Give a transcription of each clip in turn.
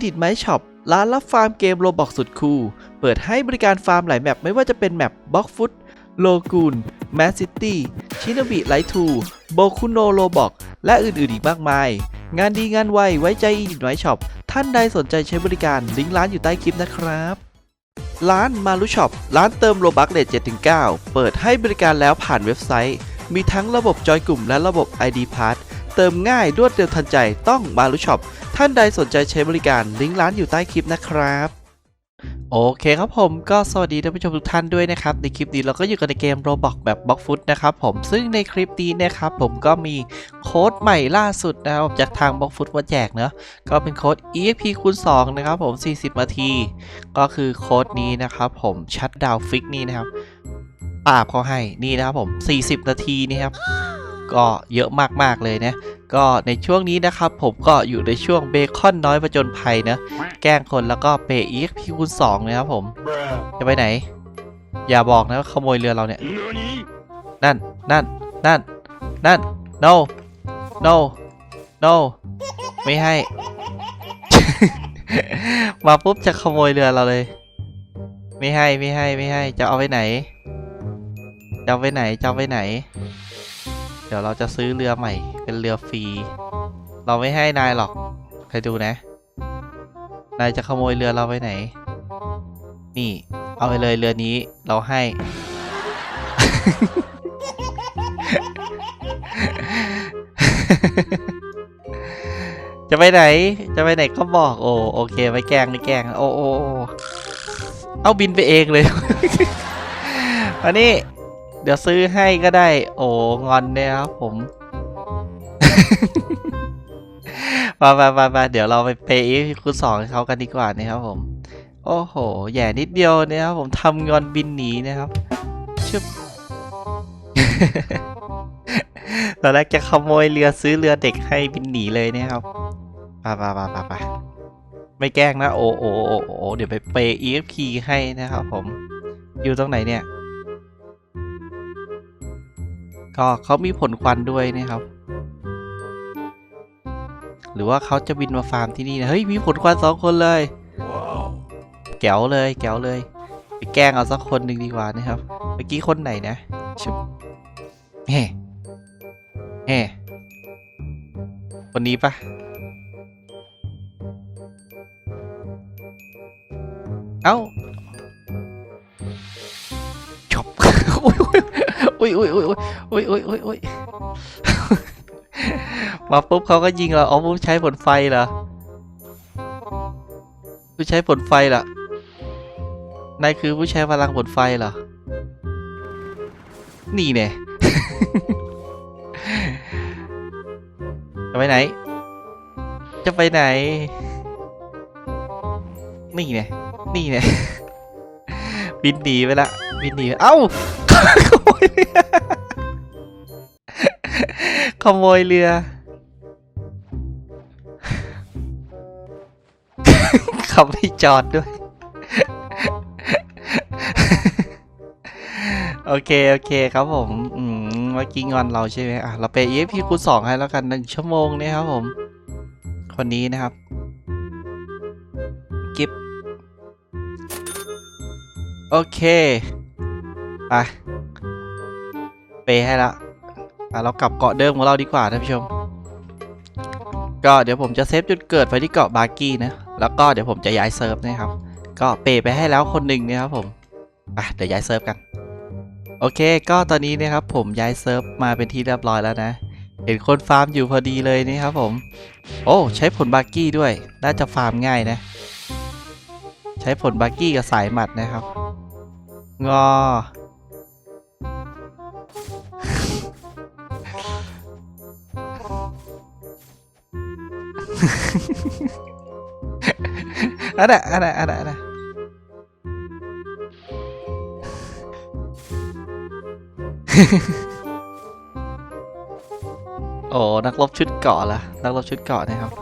Edit My Shop ร้านรับฟาร์มเกมโรบอกสุดคูล เปิดให้บริการฟาร์มหลายแมปไม่ว่าจะเป็นแมปบ็อกฟุตโลกูนแมสซิตี้ชินบิไลทูโบคุโนโรบอกและอื่นๆอีกมากมาย งานดีงานไว ไว้ใจ Edit My Shop ท่านใดสนใจใช้บริการลิงก์ร้านอยู่ใต้คลิปนะครับ ร้านมารุช็อปร้านเติมโลบักเลท7-9 เปิดให้บริการแล้วผ่านเว็บไซต์ มีทั้งระบบจอยกลุ่มและระบบ ID Pass เติมง่ายรวดเร็วทันใจต้องมารุช็อปท่านใดสนใจใช้บริการลิงก์ร้านอยู่ใต้คลิปนะครับโอเคครับผมก็สวัสดีท่านผู้ชมทุกท่านด้วยนะครับ ในคลิปนี้เราก็อยู่กันในเกม Roblox แบบ b l o c k f o o t นะครับผมซึ่งในคลิปนี้นะครับผมก็มีโค้ดใหม่ล่าสุดนะครับจากทาง b l o c k f o o t มาแจกเนอะก็เป็นโค้ด EXP คูณ2นะครับผม 40นาที ก็คือโค้ดนี้นะครับผมชัดดาวฟิกนี่นะครับปราบเขาให้นี่นะครับผม 40 นาทีนี่ครับ ก็เยอะมากๆเลยนะก็ในช่วงนี้นะครับผมก็อยู่ในช่วงเบคอนน้อยประจนภัยนะแกล้งคนแล้วก็เปย์ EXP คูณ2นะครับผม จะไปไหน อย่าบอกนะว่าขโมยเรือเราเนี่ย นั่นนั่นนั่นนั่น no no no ไม่ให้ มาปุ๊บจะขโมยเรือเราเลย ไม่ให้ไม่ให้ไม่ให้จะเอาไปไหนจะเอาไปไหนจะเอาไปไหน ดี๋ยวเราจะซื้อเรือใหม่ เป็นเรือฟรี เราไม่ให้นายหรอกใครดูนะ นายจะขโมยเรือเราไปไหน นี่ เอาไปเลยเรือนี้เราให้ จะไปไหน จะไปไหนก็บอกโอ้โอเคไม่แกงไม่แกงโอ้โอ้โอ้เอาบินไปเองเลย อันนี้ เดี๋ยวซื้อให้ก็ได้ โอ้งอนเนี่ยครับผมมามามามาเดี๋ยวเราไปเปย์คูณสองเขากันดีกว่านะครับผม โอ้โห แย่นิดเดียวเนี่ยครับผมทำงอนบินหนีนะครับชึบตอนแรกจะขโมยเรือซื้อเรือเด็กให้บินหนีเลยนะครับไปไปไปไปไปไม่แกล้งนะ โอ้โอ้โอ้โอ้เดี๋ยวไปเปย์ EFP ให้นะครับผม อยู่ตรงไหนเนี่ย ก็เขามีผลควันด้วยนะครับ หรือว่าเขาจะบินมาฟาร์มที่นี่นะเฮ้ยมีผลควันสองคนเลยแก๋วเลยแก๋วเลยไปแกล้งเอาสักคนหนึ่งดีกว่านะครับเมื่อกี้คนไหนนะชุบเฮ้เฮ้คนนี้ปะเอ้าจบอุ้ย อุ้ยอุ้ยอุ้ยอุ้ยอุ้ยอุ้ยอุ้ยมาปุ๊บเขาก็ยิงเราอ๋อปุ๊บใช้ผลไฟเหรอผู้ใช้ผลไฟเหรอนายคือผู้ใช้พลังผลไฟเหรอ นี่เนี่ยจะไปไหน จะไปไหน นี่เนี่ยนี่เนี่ยบินหนีไปละ บินหนีเอ้าขโมยเรือขโมยเรือขับไม่จอดด้วย โอเค โอเคครับผมอืมเมื่อกี้งอนเราใช่ไหมอะ เราไป EFP คูณสองให้แล้วกันหนึ่งชั่วโมงเนี่ยครับผม คนนี้นะครับ กิฟโอเค ไปเปย์ให้ละอะเรากลับเกาะเดิมของเราดีกว่าท่านผู้ชม ก็เดี๋ยวผมจะเซฟจุดเกิดไว้ที่เกาะบาร์กี้นะ แล้วก็เดี๋ยวผมจะย้ายเซิร์ฟนะครับ ก็เปย์ไปให้แล้วคนหนึ่งนะครับผมอะเดี๋ยวย้ายเซิร์ฟกัน โอเค ก็ตอนนี้นะครับผมย้ายเซิร์ฟมาเป็นที่เรียบร้อยแล้วนะ เห็นคนฟาร์มอยู่พอดีเลยนี่ครับผม โอ้ใช้ผลบาร์กี้ด้วย น่าจะฟาร์มง่ายนะ ใช้ผลบาร์กี้กับสายหมัดนะครับ งอ อันน่ะอันน่ะอันน่ะอันน่ะโอ้นักรบชุดเกาะล่ะ นักรบชุดเกาะนะครับ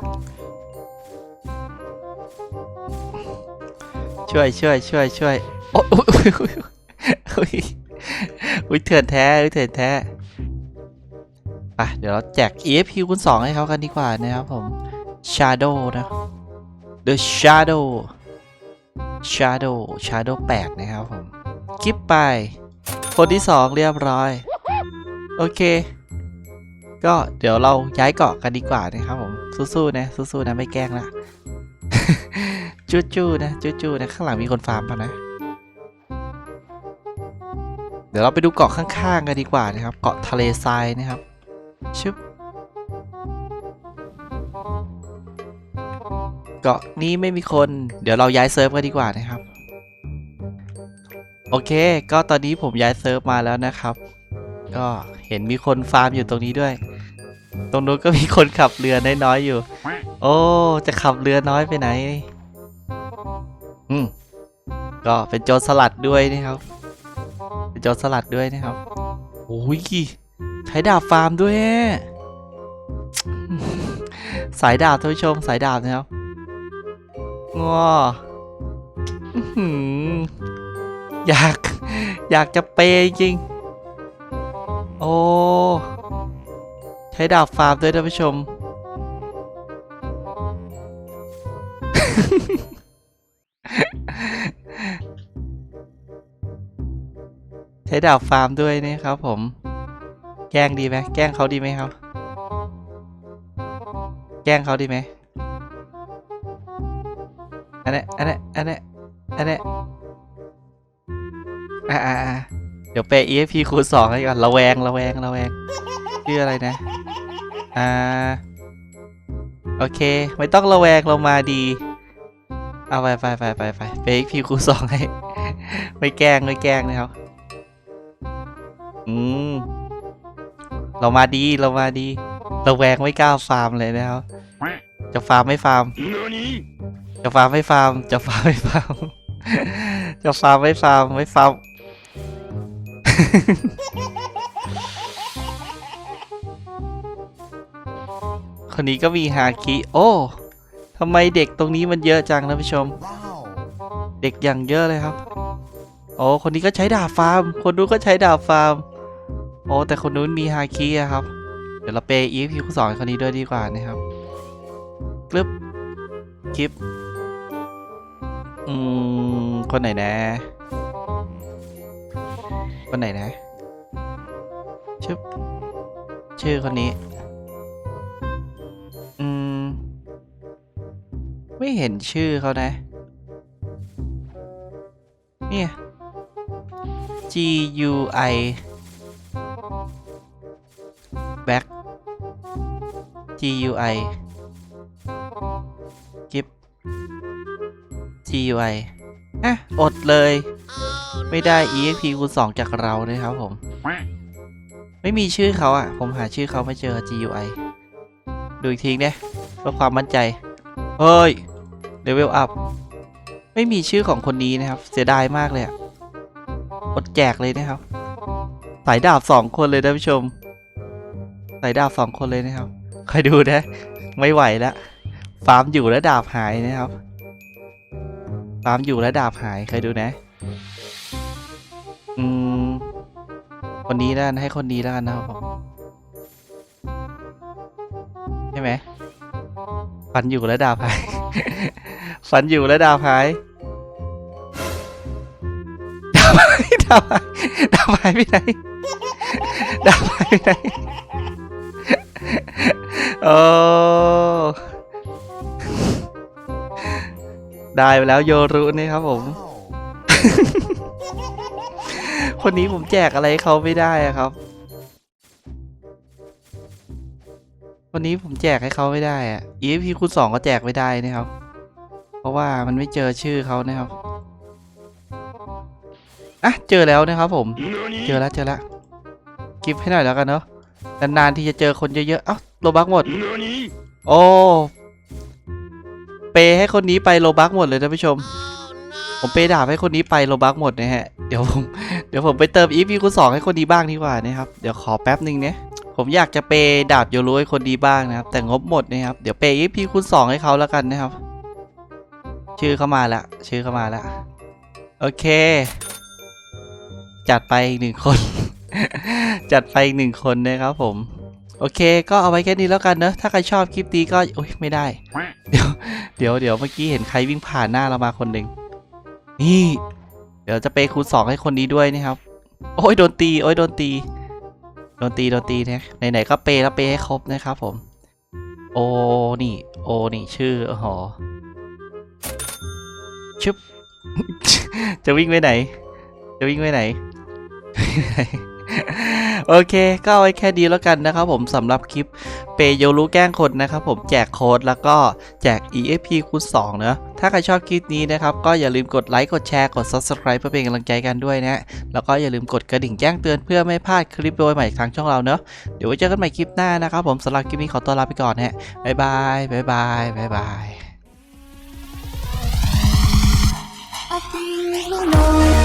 ช่วยช่วยช่วยช่วยโอ้ยโอ้ยโอ้ยโอ้ยอุ้ยเถื่อนแท้อุ้ยเถื่อนแท้ไปเดี๋ยวเราแจก EFP คูณ2ให้เขากันดีกว่านะครับผม Shadow นะ The Shadow Shadow Shadow 8 นะครับผม คลิปไป คนที่สองเรียบร้อย โอเค ก็เดี๋ยวเราย้ายเกาะกันดีกว่านะครับผม สู้ๆนะ สู้ๆนะ ไม่แกล้งละจู้ๆนะจู้ๆนะ ข้างหลังมีคนฟาร์มปะนะ เดี๋ยวเราไปดูเกาะข้างๆกันดีกว่านะครับ เกาะทะเลทรายนะครับ ชึบ เกาะนี้ไม่มีคน เดี๋ยวเราย้ายเซิร์ฟกันดีกว่านะครับ โอเค ก็ตอนนี้ผมย้ายเซิร์ฟมาแล้วนะครับ ก็เห็นมีคนฟาร์มอยู่ตรงนี้ด้วย ตรงนู้นก็มีคนขับเรือน้อยๆอยู่ โอ้ จะขับเรือน้อยไปไหน อืม ก็เป็นโจรสลัดด้วยนะครับ เป็นโจรสลัดด้วยนะครับ โอ้ยใช้ดาบฟาร์มด้วยสายดาบท่านผู้ชมสายดาบนะครับ งออื้ออยาก อยากจะเปย์จริง โอ้ ใช้ดาบฟาร์มด้วยท่านผู้ชม ใช้ดาบฟาร์มด้วยนะครับผม แกล้งดีไหมแกล้งเขาดีไหมครับ แกล้งเขาดีไหม อันนี้อันนี้อันนี้อันนี้อ่าอ่าเดี๋ยวเปย์ EFP คูณสองให้ก่อนระแวงระแวงระแวงชื่ออะไรนะ อ่า โอเค ไม่ต้องระแวงเรามาดี เอาไปไปไปไปไปเป EFP คูณสองให้ไม่แกล้งไม่แกล้งนะครับ อืม เรามาดีเรามาดีเราแวงไม่กล้าฟาร์มเลยนะครับ จะฟาร์มไม่ฟาร์ม จะฟาร์มไม่ฟาร์ม จะฟาร์มไม่ฟาร์ม จะฟาร์มไม่ฟาร์มไม่ฟาร์ม คนนี้ก็มีฮาคิโอ้ทำไมเด็กตรงนี้มันเยอะจังนะผู้ชม เด็กอย่างเยอะเลยครับ โอ้คนนี้ก็ใช้ดาบฟาร์ม คนนู้นก็ใช้ดาบฟาร์ม โอ้แต่คนนู้นมีฮาคิอะครับ เดี๋ยวเราเปย์อีพีคูสองคนนี้ด้วยดีกว่านะครับกรึบคลิป อืม คนไหนนะ คนไหนนะชื่อชื่อคนนี้ อืม ไม่เห็นชื่อเขานะ เนี่ย G U I back G U I G U I อะอดเลย ไม่ได้ EXP คูณ2จากเราเลยครับผม ไม่มีชื่อเขาอะ ผมหาชื่อเขาไม่เจอ G U I ดูอีกทีเนี่ยเพื่อความมั่นใจ เฮ้ยเลเวลอัพไม่มีชื่อของคนนี้นะครับ เสียดายมากเลยอะอดแจกเลยนะครับ สายดาบสองคนเลยนะผู้ชม สายดาบสองคนเลยนะครับคอยดูนะ ไม่ไหวแล้วฟาร์มอยู่แล้วดาบหายนะครับ ฟามอยู่แล้วดาบหายเคยดูนะ อืม คนนี้แล้วกันให้คนนี้แล้วกันนะครับผมใช่ไหมฟันอยู่แล้วดาบหายฟันอยู่แล้วดาบหายดาบหายดาบหายดาบหายไปไหนดาบหายไปไหนโอ้ ได้ไปแล้วโยรุนี่ครับผม คนนี้ผมแจกอะไรให้เขาไม่ได้อะครับ วันนี้ผมแจกให้เขาไม่ได้อะ EFP คูณสองก็แจกไม่ได้นะครับ เพราะว่ามันไม่เจอชื่อเขานะครับ อะ เจอแล้วนะครับผม เจอแล้วเจอแล้วกิฟให้หน่อยแล้วกันเนาะ นานๆที่จะเจอคนเยอะๆ เอ้าโลบักหมด โอ้เป ย์ให้คนนี้ไปโลบักหมดเลยท่านผู้ชม ผมเปย์ดาบให้คนนี้ไปโลบักหมดนะฮะ เดี๋ยวผมเดี๋ยวผมไปเติมอีพีคูณสองให้คนนี้บ้างดีกว่านะครับ เดี๋ยวขอแป๊บหนึ่งเนี่ยผมอยากจะเปย์ดาบโยรุให้คนนี้บ้างนะครับ แต่งบหมดนะครับ เดี๋ยวเปย์อีพีคูณสองให้เขาแล้วกันนะครับ ชื่อเข้ามาแล้วชื่อเข้ามาแล้วโอเค จัดไปอีกหนึ่งคน จัดไปอีกหนึ่งคนนะครับผมโอเค ก็เอาไว้แค่นี้แล้วกันเนอะ ถ้าใครชอบคลิปนี้ก็ โอ๊ย ไม่ได้ เดี๋ยว เดี๋ยวเดี๋ยวเมื่อกี้เห็นใครวิ่งผ่านหน้าเรามาคนหนึ่งนี่ เดี๋ยวจะเปย์คูณสองให้คนนี้ด้วยนะครับ โอ้ยโดนตีโอ้ยโดนตีโดนตีโดนตีนะไหนๆก็เปย์แล้วเปย์ให้ครบนะครับผม โอนี่ โอนี่ชื่อโอ้โหชึบจะวิ่งไปไหน จะวิ่งไปไหน โอเค ก็เอาไว้แค่ดีแล้วกันนะครับผมสำหรับคลิปเปยโยรู้แกล้งคนนะครับผมแจกโค้ดแล้วก็แจก EFP คูณ2เนะถ้าใครชอบคลิปนี้นะครับ ก็อย่าลืมกดไลค์กดแชร์กด Subscribe เพื่อเป็นกำลังใจกันด้วยนะ แล้วก็อย่าลืมกดกระดิ่งแจ้งเตือนเพื่อไม่พลาดคลิปโดยใหม่ทางช่องเราเนะเดี๋ยวไว้เจอกันใหม่คลิปหน้านะครับผมสำหรับคลิปนี้ขอตัวลาไปก่อนฮนะบ๊ายบายบ๊ายบายบ๊ายบาย I think we know.